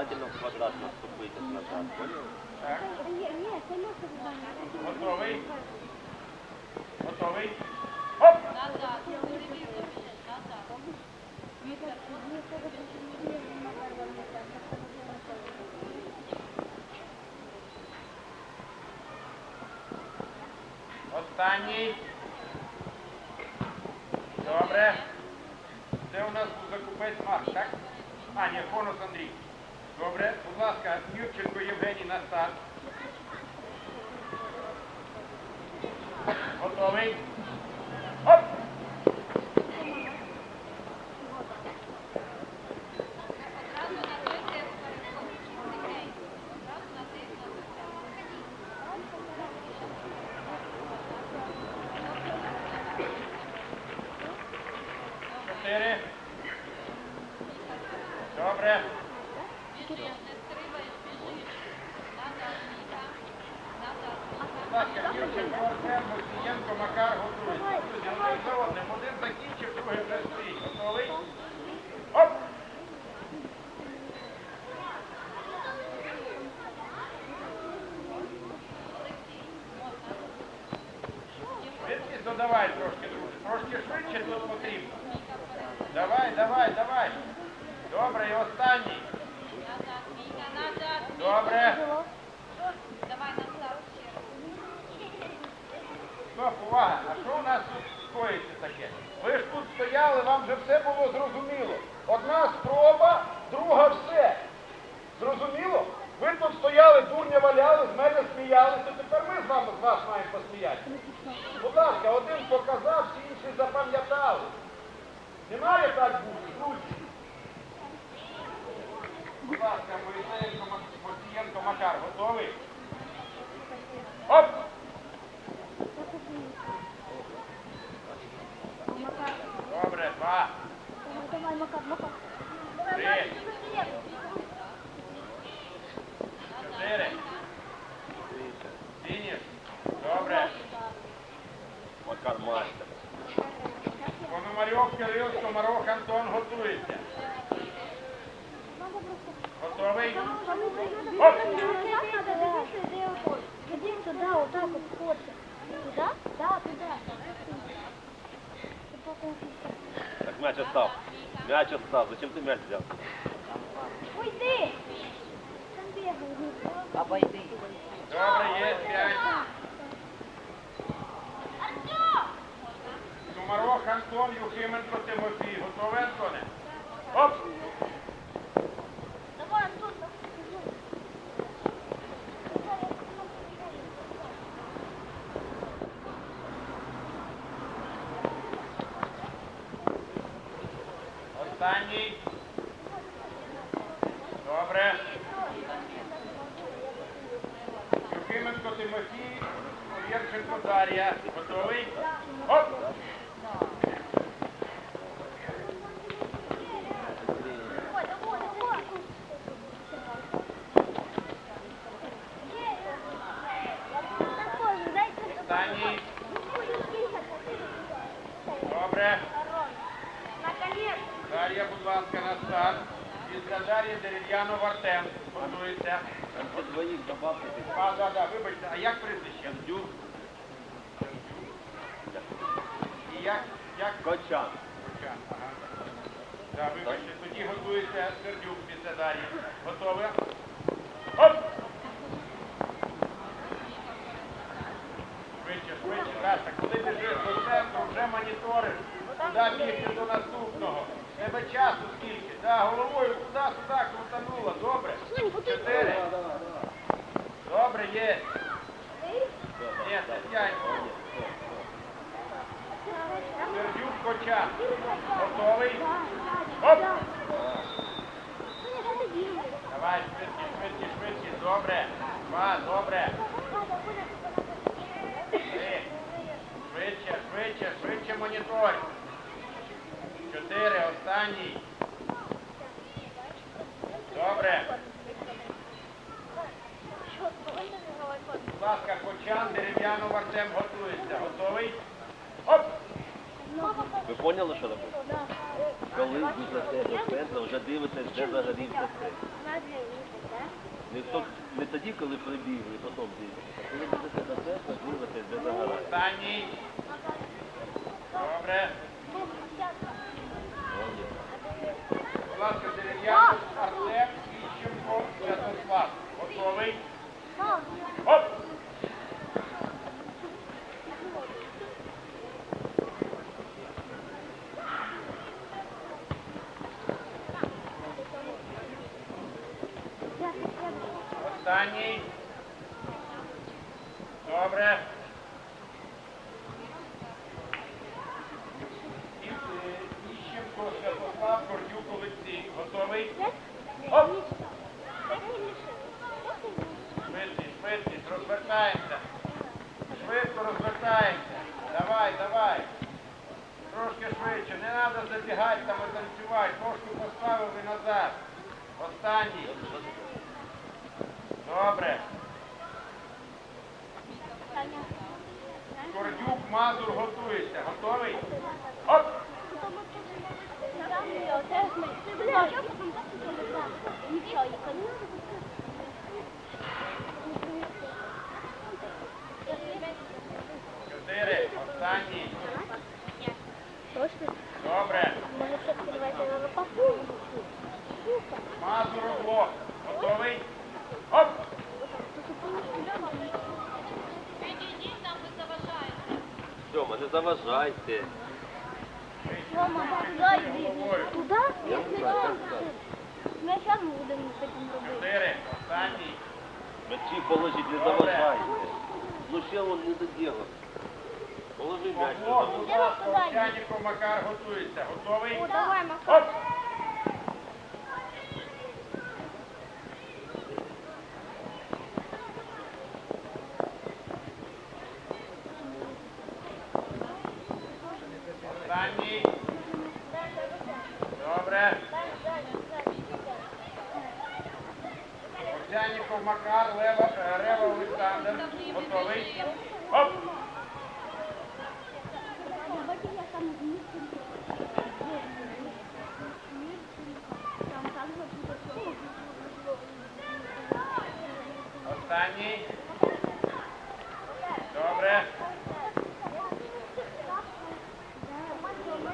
обязательно в квадрат наступити назад. Готовий? Готовий? Оп! Останній. Добре. Це у нас закупець Марк, так? А, ні, Конус Андрій. Добре. Будь ласка, Юрченко Євгеній на старт. Готовий? Оп! Одразу на той тест переходиш. Тихенько. Одразу на тиск на Чотири. Добре. Біжиш, не стрибаєш, біжиш. Назад, Міка. Назад, Будь Міка. Ласка, Юрченко Артем, Мосієнко, Макар готується. Друзі, один за одним. Один закінчив, другий вже стоїть. Готовий? Оп! Швидкість додавай трошки, друзі. Трошки швидше тут потрібно. Давай, давай, давай. Добре, і останній. Добре. Давай назад ще раз. Стоп, увага, а що у нас тут скоїться таке? Ви ж тут стояли, вам вже все було зрозуміло. Одна спроба, друга все. Зрозуміло? Ви тут стояли, дурня валяли, з мене сміялися, тепер ми з вами з вас маємо посміятися. Будь ласка, один показав, всі інші запам'ятали. Немає так бути, друзі. Будь ласка, Мосієнко, Макар, готовий? Оп! Добре, два, Давай, Макар, Макар. три, чотири. Фініш. Добре. Макар мастер. Пономарьов, Кирил, Комаров, Антон готується. Готовий? Оп! Ходи туда, вот так вот входи. Туда? Да, туда. Так остав. Мяч остав. Зачем ти мяч взяв? Бегай. Обойди. Добре, є м'яч. Комаров, Антон, Юхименко, Тимофій. Готовий, Антоне? Оп! Давай, Антон, Останній. Добре. Юхименко Тимофій, Овєрченко Дар'я. Готовий? Оп! Останній. Добре. Дар'я, будь ласка, на старт. Після Дар'ї Дерев'янов Артем. Готується. Двоїх добавки. А, да, да, вибачте, а як прізвище? Сердюк. І як, як Кочан. Кочан, ага. Да, вибачте, тоді готується Сердюк після Дар'ї. Готові? Оп! Швидше, швидше, Раша, коли біжиш до центру, вже моніториш. Куди бігти до наступного? Тебе часу скільки? Да, головою туди, сюди, крутанула. Добре? Чотири. Добре, є. Ні, Тетянько. Сердюк Кочан. Готовий? Оп! Давай, швидкість, швидкість, швидкість. Добре. Два, добре. Три. Швидше, швидше, швидше монітор. Чотири, останній. Добре. Будь ласка, Кочан, Дерев'янов Артем готується. Готовий? Оп! Ви поняли, що робити? Коли ви за до центру, вже дивитесь, де загорівся цей. Не, то, не тоді, коли прибігли, потім дивитесь, а коли будете до центру, дивитесь, де загорає. Останній. Добре. Будь ласка, дерев'яний Артем Іщенко Святослав. Готовий? Оп! Останній. Добре. Іщенко Святослав, Кордюк Олексій. Готовий? Оп! Швидкість, швидкість, розвертаємося. Швидко розвертаємося. Давай, давай. Трошки швидше. Не треба забігати там і танцювати. Ножку поставив назад. Останній. Добре. Кордюк, Мазур готується. Готовий? Оп! Чотири. Останній. Добре. Мазур блок. Готовий? Оп! Відійдіть, там ви заважаєте. Сьома, не заважайте. Куда? Я не знаю, як так. Ми зараз будемо потім робити. Чотири. Останній. Мечі положіть, не заважайте. Ну ще он не доділо. Положи м'яч. не Овсяніков Макар готується. Готовий? Давай, Макар. Оп! Останній. Добре. Макар, Лева, Рева Олександр. Готовий? Оп! Останній. Добре.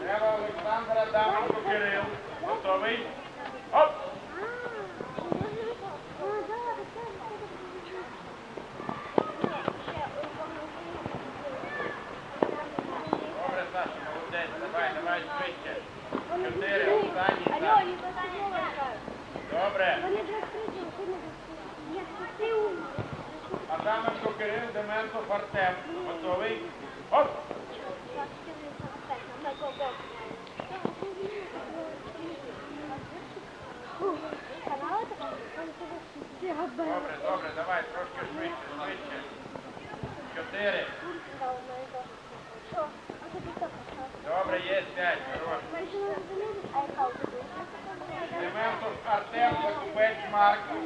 Рева Олександра, Давенко Кирил. Готовий? Оп! Добре, Саша, молодець. Давай, давай швидше. Чотири, останній. Саша. Добре. Адаменко Кирил, Деменко Артем. Готовий? Оп! Добре, добре, давай, трошки швидше, швидше. Чотири. Добре, є п'ять. Хорош. Деменко Артем, Закупець Марк. Готовий? Оп!